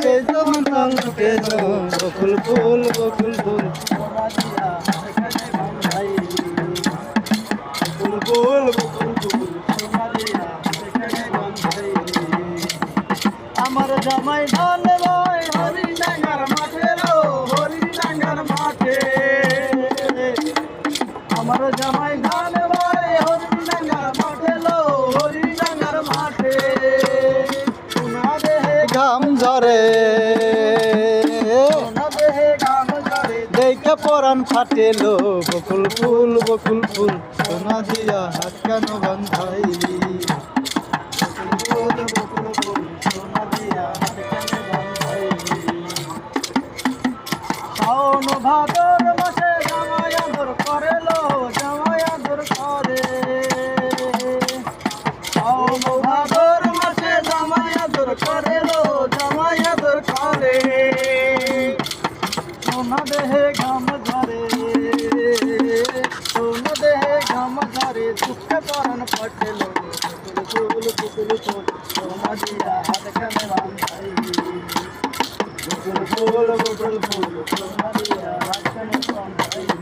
সে যেমন রঙকে বকুল ফুল বকুল ফুল। বকুল ফুল আমার জামাই ধান লয় হরি ডাঙ্গার মাঠে হরি ডাঙ্গার মাঠে। আমার জামাই ধান হরি ডাঙ্গার মাঠে লো হরি ডাঙ্গার মাঠে। করে দেখে পরাণ ফাটেলো, বকুল ফুল বকুল ফুল। সোনা দিয়া হাত কেন বান্ধাইলি শাওন মাসে জামাই আদর করে সোনা দেহে ঘাম ঝরে, সোনা দেহে ঘাম ঝরে, দুঃখে পরন পটেল ফুল ফুল ফুল সোনা দিয়া হাত কানে বান্ধাই ফুল ফুল ফুল সোনা দিয়া হাত কানে বান্ধাই